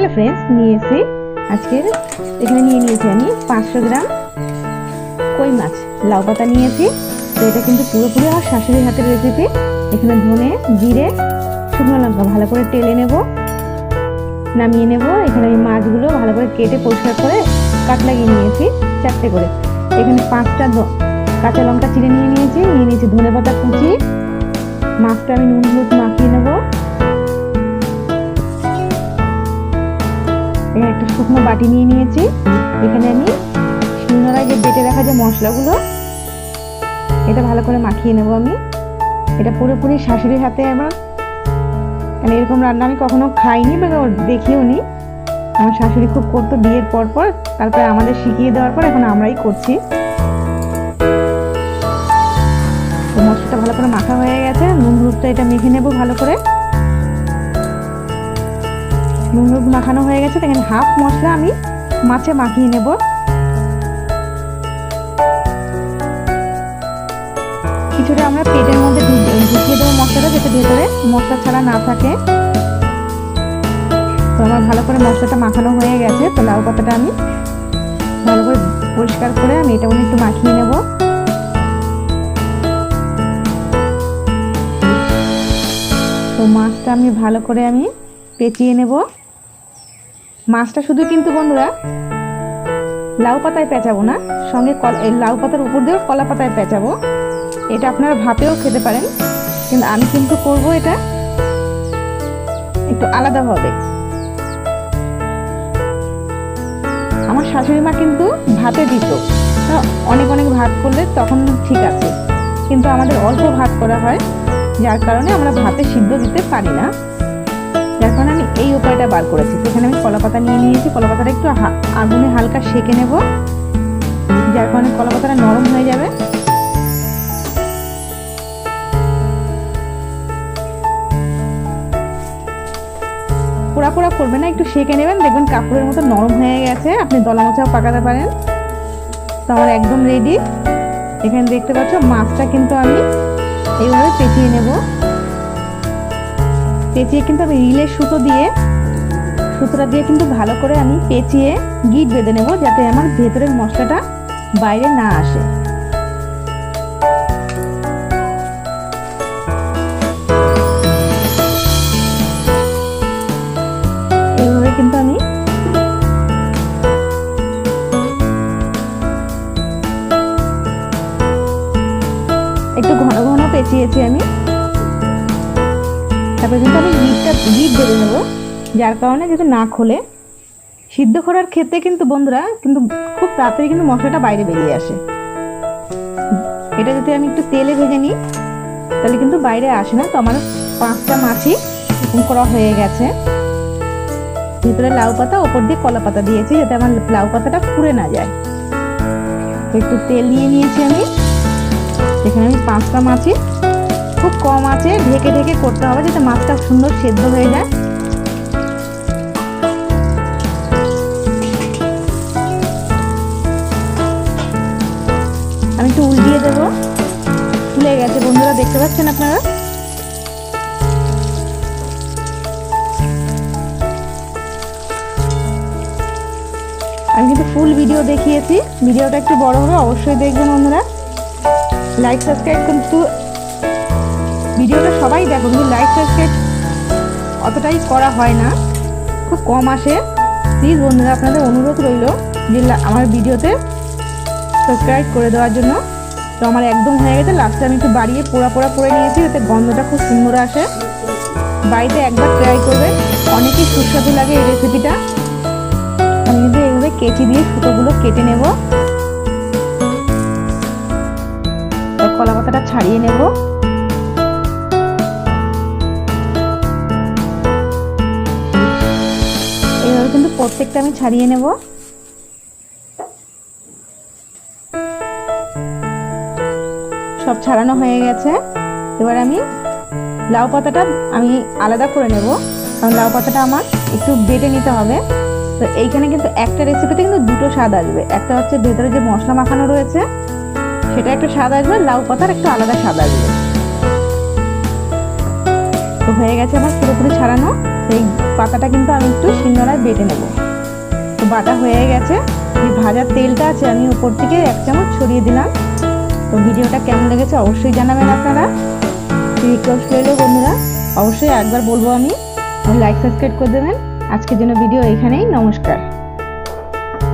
Hello friends নিয়ে এসেছি আজকের এখানে নিয়ে নিয়েছি আমি পাঁচশো গ্রাম কই মাছ, লাউ পাতা নিয়েছি। তো এটা কিন্তু পুরোপুরি আমার শাশুড়ির হাতের রেসিপি এখানে ধনে, জিরে, শুকনো লঙ্কা ভালো করে টেলে নেব। নামিয়ে নেব। এখানে আমি মাছগুলো ভালো করে কেটে পরিষ্কার করে কাট লাগিয়ে নিয়েছি, চারটে করে। এখানে পাঁচটা কাঁচা লঙ্কা চিড়ে নিয়ে নিয়েছি। নিয়ে নিয়েছি ধনে পাতা কুচি। মাছটা আমি নুন হলুদ মাখিয়ে নেব। এখানে একটা শুকনো বাটি নিয়ে নিয়েছি। এখানে আমি শিলনোড়ায় যে বেটে রাখা যে মশলাগুলো, এটা ভালো করে মাখিয়ে নেব আমি। এটা পুরোপুরি শাশুড়ির হাতে আমার মানে এরকম রান্না আমি কখনো খাইনি বা দেখিও নি। আমার শাশুড়ি খুব করতো বিয়ের পর পর, তারপরে আমাদের শিখিয়ে দেওয়ার পর এখন আমরাই করছি। তো মশলাটা ভালো করে মাখা হয়ে গেছে, নুন হলুদটা এটা মেখে নেব ভালো করে। নুন মাখানো হয়ে গেছে, দেখেন হাফ মশলা আমি মাছে মাখিয়ে নেব। কিছুটা আমরা পেটের মধ্যে ঢুক- ঢুকিয়ে দেবো মশলাটা, যাতে ভেতরে মশলা ছাড়া না থাকে। তো আমার ভালো করে মশলাটা মাখানো হয়ে গেছে, তো লাউ পাতাটা আমি ভালো করে পরিষ্কার করে আমি এটা একটু মাখিয়ে নেব। তো মাছটা আমি ভালো করে আমি পেঁচিয়ে নেব। মাছটা শুধু কিন্তু বন্ধুরা লাউ পাতায় পেঁচাবো না, সঙ্গে লাউ পাতার উপর দিয়েও কলা পাতায় পেঁচাবো। এটা আপনারা ভাপেও খেতে পারেন, কিন্তু আমি কিন্তু করব এটা একটু আলাদাভাবে আমার শাশুড়ি মা কিন্তু ভাতে দিত অনেক অনেক ভাত করলে তখন ঠিক আছে, কিন্তু আমাদের অল্প ভাত করা হয়, যার কারণে আমরা ভাতে সিদ্ধ দিতে পারি না। যার কারণে আমি এই উপায়টা বার করেছি। তো এখানে আমি কলা পাতা নিয়ে নিয়েছি কলা পাতাটা একটু আগুনে হালকা সেকে নেব। যার কারণে কলা পাতাটা নরম হয়ে যাবে। পোড়া পোড়া করবে না, একটু সেকে নেবেন। দেখবেন কাপড়ের মতো নরম হয়ে গেছে। আপনি দলা মোচাও পাকাতে পারেন। তো আমার একদম রেডি এখানে দেখতে পাচ্ছ, মাছটা কিন্তু আমি এইভাবে পেঁচিয়ে নেব। পেঁচিয়ে কিন্তু আমি রিলের সুতো দিয়ে সুতোটা দিয়ে কিন্তু ভালো করে আমি পেঁচিয়ে গিট বেঁধে নেব, যাতে আমার ভেতরের মশলাটা বাইরে না আসে। কিন্তু আমি একটু ঘন ঘন পেঁচিয়েছি আমি। তারপরে কিন্তু আমি গিটটা, গিট বেঁধে নেব। যার কারণে যদি না খোলে, সিদ্ধ করার ক্ষেত্রে কিন্তু বন্ধুরা, কিন্তু খুব তাড়াতাড়ি কিন্তু মশলাটা বাইরে বেরিয়ে আসে। এটা যদি আমি একটু তেলে ভেজে নিই, তাহলে কিন্তু বাইরে আসে না। তো আমার পাঁচটা মাছই এরকম করা হয়ে গেছে। ভিতরে লাউ পাতা, ওপর দিয়ে কলা পাতা দিয়েছি, যাতে আমার লাউ পাতাটা পুড়ে না যায়। একটু তেল নিয়ে নিয়েছি আমি। এখানে আমি পাঁচটা মাছই খুব কম আছে। ঢেকে ঢেকে করতে হবে, যাতে মাছটা সুন্দর সেদ্ধ হয়ে যায়। গেছে, বন্ধুরা, দেখতে পাচ্ছেন আপনারা? আমি কিন্তু ফুল ভিডিও দেখিয়েছি। ভিডিওটা একটু বড় হবে, অবশ্যই দেখবেন, বন্ধুরা। লাইক সাবস্ক্রাইব কিন্তু ভিডিওটা সবাই দেখো, কিন্তু লাইক সাবস্ক্রাইব অতটাই করা হয় না। খুব কম আসে। প্লিজ বন্ধুরা, আপনাদের অনুরোধ রইল যে আমার ভিডিওতে সাবস্ক্রাইব করে দেওয়ার জন্য। তো আমার একদম হয়ে গেছে। লাস্টে আমি একটু বাড়িয়ে পোড়া পোড়া করে নিয়েছি যাতে গন্ধটা খুব সুন্দর আসে। বাড়িতে একবার ট্রাই করবেন অনেকই সুস্বাদু লাগে এই রেসিপিটা আমি কিন্তু এইভাবে কেচি দিয়ে সুতোগুলো কেটে নেব। কলা পাতাটা ছাড়িয়ে নেব। এইভাবে কিন্তু প্রত্যেকটা আমি ছাড়িয়ে নেব। সব ছাড়ানো হয়ে গেছে। এবার আমি লাউ পাতাটা আমি আলাদা করে নেব। কারণ লাউ পাতাটা আমার একটু বেটে নিতে হবে। তো এইখানে কিন্তু একটা রেসিপিতে কিন্তু দুটো স্বাদ আসবে। একটা হচ্ছে ভেতরে যে মশলা মাখানো রয়েছে, সেটা একটা স্বাদ আসবে, লাউ পাতার একটু আলাদা স্বাদ আসবে। তো হয়ে গেছে আমার পুরোপুরি ছাড়ানো। সেই পাতাটা কিন্তু আমি একটু শিলনোড়ায় বেটে নেব। তো বাটা হয়ে গেছে। যে ভাজার তেলটা আছে আমি উপর থেকে এক চামচ ছড়িয়ে দিলাম। তো ভিডিওটা কেমন লেগেছে অবশ্যই জানাবেন আপনারা। রিকোয়েস্ট রইল বন্ধুরা, অবশ্যই একবার বলব আমি লাইক সাবস্ক্রাইব করে দেবেন। আজকের জন্য ভিডিও এখানেই, নমস্কার।